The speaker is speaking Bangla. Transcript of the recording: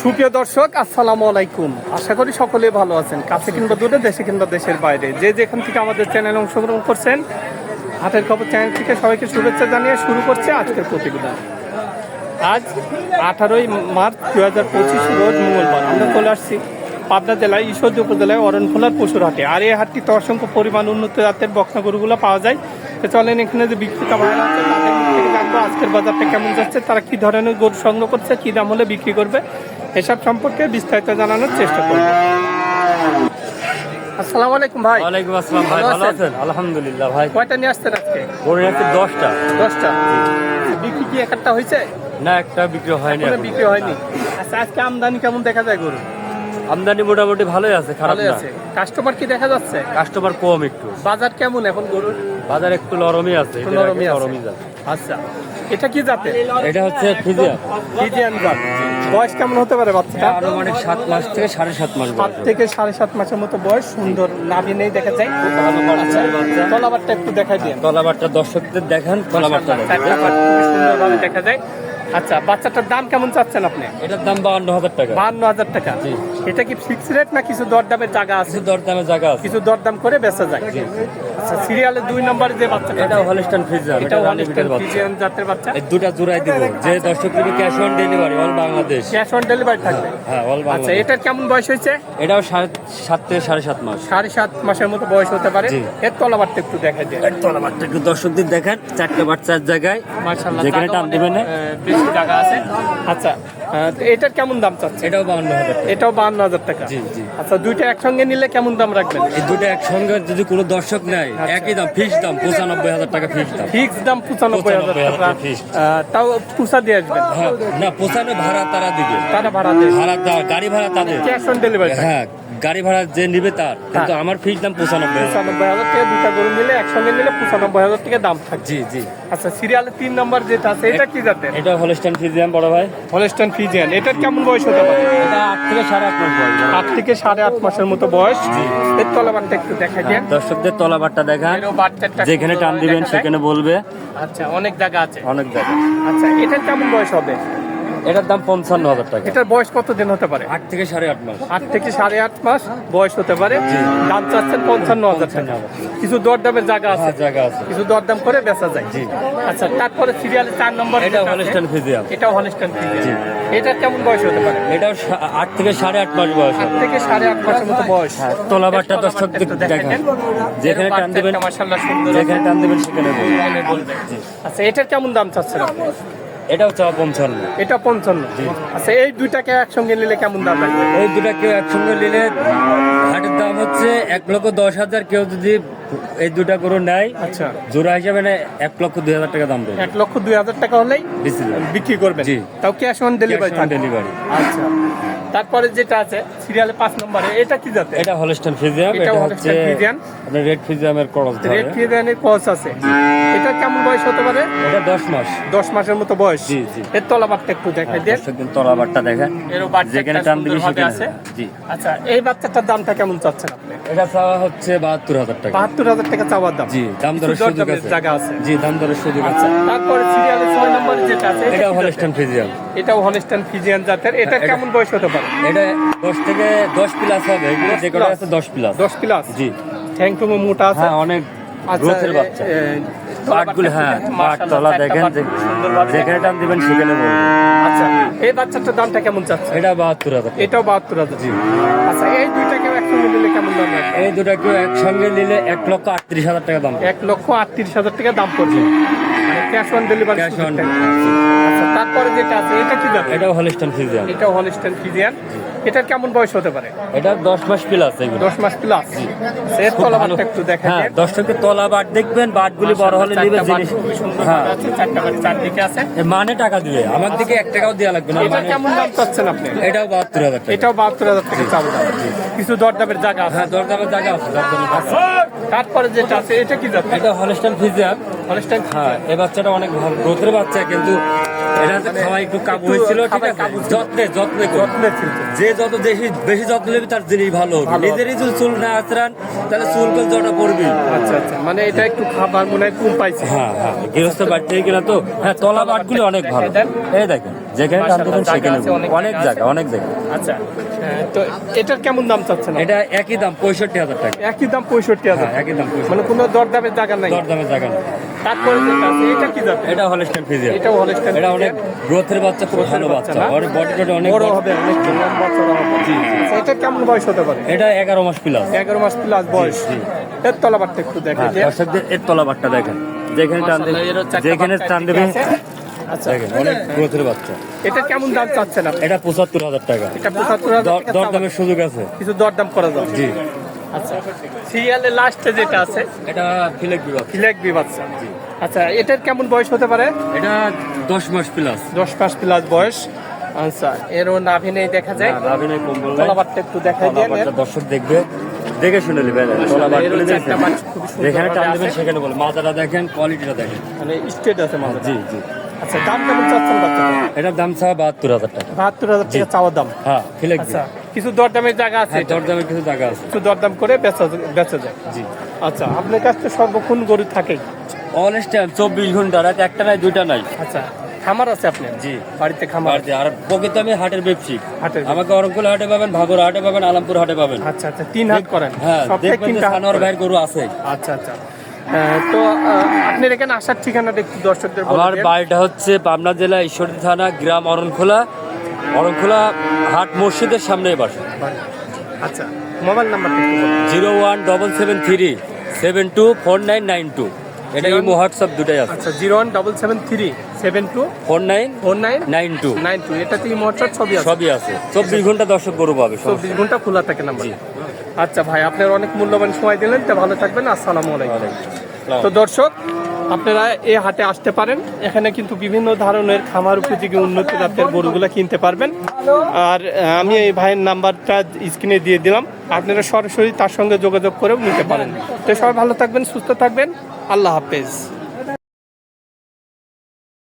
সুপ্রিয় দর্শক, আসসালামু আলাইকুম। আশা করি সকলে ভালো আছেন। কাছে কিংবা দূরে, দেশে কিংবা দেশের বাইরে। যে যেখান থেকে আমাদের চ্যানেলে অংশগ্রহণ করছেন হাটের খবর চ্যানেল থেকে সবাইকে শুভেচ্ছা জানিয়ে শুরু করছে আজকের প্রতিবেদন। আজ আঠারোই মার্চ দু হাজার পঁচিশ রোজ মঙ্গলবার। আমরা চলে আসছি পাবনা জেলায় ঈশ্বরদী উপজেলায় অরণখোলার পশুর হাটে আর এই হাটটিতে অসংখ্য পরিমাণ উন্নত জাতের বকনা গরুগুলো পাওয়া যায়। চলেন এখানে যে বিক্রেতা ভাইরা আজকের বাজারটা কেমন যাচ্ছে তারা কি ধরনের গরু সংগ্রহ করছে কি দাম হলে বিক্রি করবে এসব সম্পর্কে বিস্তারিত জানানোর চেষ্টা করব। আসসালামু আলাইকুম ভাই। ওয়ালাইকুম আসসালাম ভাই ভালো আছেন? আলহামদুলিল্লাহ ভাই। কয়টা নিয়ে আসছেন আজকে? গরুর আছে দশটা। দশটা? বিক্রি কি একটা হয়েছে? না একটা বিক্রি হয়নি। বিক্রি হয়নি। আচ্ছা আজকে আমদানি কেমন দেখা যায় গরু আমদানি মোটামুটি ভালোই আছে খারাপ ভালোই না। আছে। কাস্টমার কি দেখা যাচ্ছে? কাস্টমার কম একটু। বাজার কেমন এখন গরুর? বাজার একটু নরমই আছে একটু নরমই আছে। নরমই যাবে আচ্ছা। এটা কি জাতে এটা হচ্ছে ফিজিয়া ফিজিয়ান জাত। বয়স কেমন হতে পারে বাচ্চাটা? আনুমানিক সাত মাস থেকে সাড়ে সাত মাস সাত বয়স। থেকে সাড়ে সাত মাসের মতো বয়স সুন্দর নাভি নেই দেখা যায়। বাচ্চা। তলাবারটা একটু দেখাই দিন। তলাবারটা দর্শকদের দেখান তলাবারটা চারটা দেখান। খুব সুন্দরভাবে দেখা যায়। আচ্ছা বাচ্চাটার দাম কেমন চাচ্ছেন আপনি? এটার দাম বাউন্ন হাজার টাকা। বাহান্ন হাজার টাকা। এটা কি ফিক্স রেট না কিছু দরদামের জায়গা আছে? কিছু দরদামে জায়গা আছে। কিছু দরদাম করে বেচা যায়। আচ্ছা সিরিয়ালের দুই নম্বর যে বাচ্চাটা এটা হলিস্টান এটা বাচ্চা। ফিজিয়ান জাতের বাচ্চা? এই দুটা জোড়াই দিব। যে দর্শক নিবে cash on delivery all Bangladesh cash on delivery থাকবে। হ্যাঁ অল আচ্ছা এটার কেমন বয়স হয়েছে? এটাও সাত থেকে সাড়ে সাত মাস। সাড়ে সাত মাসের মতো বয়স হতে পারে। এর তলাবারটা একটু দেখা যায় তলাবারটা একটু দর্শকদের দেখেন। চারটে বাচ্চার জায়গায়। মার্শাল্লাহ যেখানে টান দিবেন না। জায়গা আছে। আচ্ছা এটার কেমন দাম চাচ্ছে এটাও বাউন্ন হাজার এটাও বাহান্ন হাজার টাকা? জি, জি। আচ্ছা দুইটা একসঙ্গে নিলে কেমন দাম রাখবেন? এই দুটো একসঙ্গে যদি কোনো দর্শক নেয় একই দাম ফিক্স দাম পঁচানব্বই হাজার টাকা ফিক্স দাম। ফিক্স দাম পঁচানব্বই হাজার টাকা। তাও পুষা দিয়ে আসবেন? হ্যাঁ না পঁচানো ভাড়া তারা দিবে। তারা ভাড়া দেবে। ভাড়া গাড়ি ভাড়া তাদের। ক্যাশ অন ডেলিভারি হ্যাঁ গাড়ি ভাড়া যে নিবে তার। কিন্তু আমার ফিক্স দাম পঁচানব্বই পঁচানব্বই হাজার টাকা দুটা গরু নিলে একসঙ্গে নিলে পঁচানব্বই হাজার টাকা দাম থাকবে জি জি। আচ্ছা সিরিয়ালের তিন নম্বর যেটা আছে এটা কি জাতের? এটা হলস্টান ফিজিয়াম বড় ভাই। হলস্টাইন ফিজিয়ান এটার কেমন বয়স হতে পারে? এটা আট থেকে সাড়ে আট মাস বয়স। আট থেকে সাড়ে আট মাসের মতো বয়স। এর তলাবারটা একটু দেখা দেন। দর্শকদের তলাবারটা দেখান। এরও যেখানে টান দিবেন সেখানে বলবে। আচ্ছা অনেক জায়গা আছে। অনেক জায়গা আচ্ছা এটার কেমন বয়স হবে? এটার দাম পঞ্চান্ন হাজার টাকা। এটার বয়স কত দিন হতে পারে? আট থেকে সাড়ে আট মাস। আট থেকে সাড়ে আট মাস বয়স হতে পারে। দাম চাচ্ছেন পঞ্চান্ন হাজার টাকা। কিছু দরদামের জায়গা আছে? হ্যাঁ, জায়গা আছে। কিছু দরদাম করে বেচা যায়? আচ্ছা তারপরে সিরিয়ালের চার নম্বর এটা হলস্টান ফিজিয়াম এটাও হলিস্টান ফিজিয়ান এটার কেমন বয়স হতে পারে? এটাও আট থেকে সাড়ে আট মাস বয়স আট থেকে সাড়ে আট মাসের মতো বয়স। তলাবারটা এর দর্শক দেখেন। যেখানে টান দিবেন যেখানে টান দিবেন সেখানে আচ্ছা এটার কেমন দাম চাচ্ছেন আপনি এটাও চাওয়া পঞ্চান্ন। এটা পঞ্চান্ন। আচ্ছা এই দুইটাকে একসঙ্গে নিলে কেমন দাম লাগবে? এই একসঙ্গে নিলে হাটের দাম হচ্ছে এক লক্ষ দশ হাজার। কেউ যদি এই দুটা গরু নেয় আচ্ছা। জোড়া হিসাবে নেয় এক লক্ষ দুই হাজার টাকা দাম দেবে এক লক্ষ দুই হাজার টাকা হলেই বিক্রি করবেন। জি। তাও ক্যাশ অন ডেলিভারি ডেলিভারি আচ্ছা। তারপরে যেটা আছে সিরিয়ালে পাঁচ নম্বরে এটা কি যাতে এটা হলস্টান ফিজিয়াম এটা হচ্ছে। আপনার রেড ফিজিয়ামের করস রেড আছে। এটা কেমন বয়স হতে পারে? এটা দশ মাস। দশ মাসের মতো বয়স? জি, জি। এর তলাবারটা একটু দেখাই দেন। দর্শক দিন তলাবারটা দেখেন। বাচ্চা যেখানে টান দিবি সেখানে আছে? জি। আচ্ছা এই বাচ্চাটার দামটা কেমন চাচ্ছেন আপনি? এটা চাওয়া হচ্ছে বাহাত্তর হাজার টাকা। বাহাত্তর হাজার টাকা চাওয়ার দাম। জি দাম দরের সুযোগ আছে। জায়গা আছে। জি দাম দরের সুযোগ আছে। আচ্ছা তারপরে সিরিয়ালে ছয় নম্বরে যেটা আছে এটা হলস্টান? ফিজিয়াম এটাও হলিস্টান ফিজিয়ান জাতের। এটা কেমন বয়স হতে পারে? এটা দশ থেকে দশ প্লাস হবে। এগুলো যে কটা আছে দশ প্লাস দশ প্লাস জি। ঠ্যাং টুমো মোটা আছে। হ্যাঁ অনেক আচ্ছা, পাটগুলো হ্যাঁ মাশাআল্লাহ, পাট তলা চারটা দেখেন যেখানে টান দিবেন সেখানে আচ্ছা এই বাচ্চাটার দামটা কেমন চাচ্ছে? এটা বাহাত্তর হাজার এটাও বাহাত্তর হাজার। আচ্ছা এই দুইটাকে একসঙ্গে নিলে কেমন দাম এই দুটা কেউ একসঙ্গে নিলে এক লক্ষ আটত্রিশ হাজার টাকা দাম এক লক্ষ আটত্রিশ হাজার টাকা দাম পড়বে। Cash on delivery cash on তারপরে যেটা আছে এটা কি দাম? এটাও হলিস্টান ফিজিয়াম এটাও হলিস্টান ফিজিয়ান এটার কেমন বয়স হতে পারে? এটা দশ মাস প্লাস এগুলো। দশ মাস প্লাস এর ভালো। একটু দেখা হ্যাঁ দর্শকের তলা বাট দেখবেন বাটগুলি বড় হলে নিবে জিনিস। হ্যাঁ। চারটা বাড়ি চারদিকে আছে। মানে টাকা দিবে। আমার দিকে এক টাকাও দেওয়া লাগবে না। মানে কেমন দাম চাচ্ছেন আপনি? এটাও বাহাত্তর হাজার টাকা। এটাও বাহাত্তর হাজার টাকা চাবো কিছু দরদামের জায়গা আছে? হ্যাঁ দরদামের জায়গা আছে দরদামের আছে। তারপরে যেটা আছে এটা কি যাচ্ছে এটা হলিস্টান ফিজিয়াম হলিস্টাইন হ্যাঁ এই বাচ্চাটা অনেক ভালো গ্রোথের বাচ্চা কিন্তু এটা খাওয়া একটু কাবু হয়েছিল ঠিক আছে? যত্নে যত্নে যত্নে যে যত বেশি বেশি যত্ন নেবে তার জিনিস ভালো হবে। নিজেরই যদি চুল না আঁচড়ান তাহলে চুল কল জটা পড়বি। আচ্ছা আচ্ছা। মানে এটা একটু খাবার মনে হয় কম পাইছে। হ্যাঁ হ্যাঁ। গৃহস্থ বাড়ি থেকে কিনা তো হ্যাঁ তলা বাটগুলি অনেক ভালো। এই দেখেন যেখানে টান দেবেন সেখানে অনেক জায়গা অনেক জায়গা। আচ্ছা হ্যাঁ, তো এটার কেমন দাম চাচ্ছেন এটা একই দাম পঁয়ষট্টি হাজার টাকা। একই দাম পঁয়ষট্টি হাজার। হ্যাঁ একই দাম মানে কোনো দরদামের জায়গা নাই? দরদামের জায়গা নেই। এটা কি জাত এটা হলস্টাইন ফিজিয়ান এটাও হলস্টাইন এটা অনেক গ্রোথের বাচ্চা খুব ভালো বাচ্চা ওর বডি টডি অনেক বড়। হবে অনেক লম্বা চড়া হবে। আচ্ছা, এটা কেমন বয়স হতে পারে? এটা এগারো মাস প্লাস এগারো মাস প্লাস বয়স। এর তলাবারটা একটু দেখে হ্যাঁ দর্শকদের এর তলাবারটা দেখেন। যেখানে টান দেবে যেখানে টান দেবে আচ্ছা। অনেক গ্রোথের বাচ্চা। এটা কেমন দাম চাচ্ছেন আপনি? এটা পঁচাত্তর হাজার টাকা। এটা পঁচাত্তর হাজার। দরদামের সুযোগ আছে। কিছু দরদাম করা যাবে। জি। সিরিয়ালের লাস্টে যেটা আছে এটা ফিলেক বিভাগ। ফিলেক বিবাচ্চা আচ্ছা এটার কেমন বয়স হতে পারে? এটা দশ মাস প্লাস দশ মাস প্লাস বয়স। আচ্ছা এরও নাভি নেই দেখা যায়। রাবিনে কম্বল। তলাবারটা একটু দেখাই দিয়ে দর্শক দেখবে। দেখে শুনে নেবে। বাচ্চা সুন্দর যেখানে টান দেবেন সেখানে বলে। মাথাটা দেখেন কোয়ালিটিটা দেখেন। মানে স্টেট আছে মাঝে জি জি। আচ্ছা দাম কেমন চাচ্ছেন বাচ্চাটা এটার দাম চা বাহাত্তর হাজার টাকা। বাহাত্তর হাজার টাকা চাওয়ার দাম। হ্যাঁ ফিলেক আচ্ছা কিছু দরদামের জায়গা আছে হ্যাঁ দরদামের কিছু জায়গা আছে। কিছু দরদাম করে বেচা বেচা যায়। জি। আচ্ছা আপনার কাছে সর্বক্ষণ গরু থাকে। টাইম চব্বিশ ঘণ্টা রাত একটা নাই দুইটা নাই। আচ্ছা খামার আছে আপনার? জি। বাড়িতে খামার বাড়িতে আর প্রকৃত আমি হাটের ব্যবসী হাটের আমাকে অরঙ্কুল হাটে পাবেন ভাগর হাটে পাবেন আলমপুর হাটে পাবেন। আচ্ছা আচ্ছা তিন হাত করেন। হ্যাঁ দেখবেন সানোয়ার ভাইয়ের গরু আছে। আচ্ছা আচ্ছা। তো আপনার এখানে আসার ঠিকানাটা একটু দর্শকদের আমার বাড়িটা হচ্ছে পাবনা জেলা ঈশ্বরদী থানা গ্রাম অরণখোলা। অরণখোলা হাট মসজিদের সামনে বাসা। আচ্ছা মোবাইল বলুন। Zero one double seven three seven two four nine nine two. এটা ইমো হোয়াটসঅ্যাপ দুটাই আছে। আচ্ছা zero one double seven three seven two four nine four nine nine two. Nine two. এটা এটাতে মোটর ছবি আছে। সবই আছে। চব্বিশ ঘণ্টা দর্শক গরু পাবে চব্বিশ ঘণ্টা খোলা থাকে নাম্বার। আচ্ছা ভাই আপনার অনেক মূল্যবান সময় দিলেন। তো ভালো থাকবেন। আসসালামু আলাইকুম। তো দর্শক আপনারা এ হাটে আসতে পারেন। এখানে কিন্তু বিভিন্ন ধরনের খামার উপযোগী উন্নত জাতের গরুগুলো কিনতে পারবেন। আর আমি এই ভাইয়ের নাম্বারটা স্ক্রিনে দিয়ে দিলাম। আপনারা সরাসরি তার সঙ্গে যোগাযোগ করেও নিতে পারেন। তো সবাই ভালো থাকবেন, সুস্থ থাকবেন। আল্লাহ হাফেজ।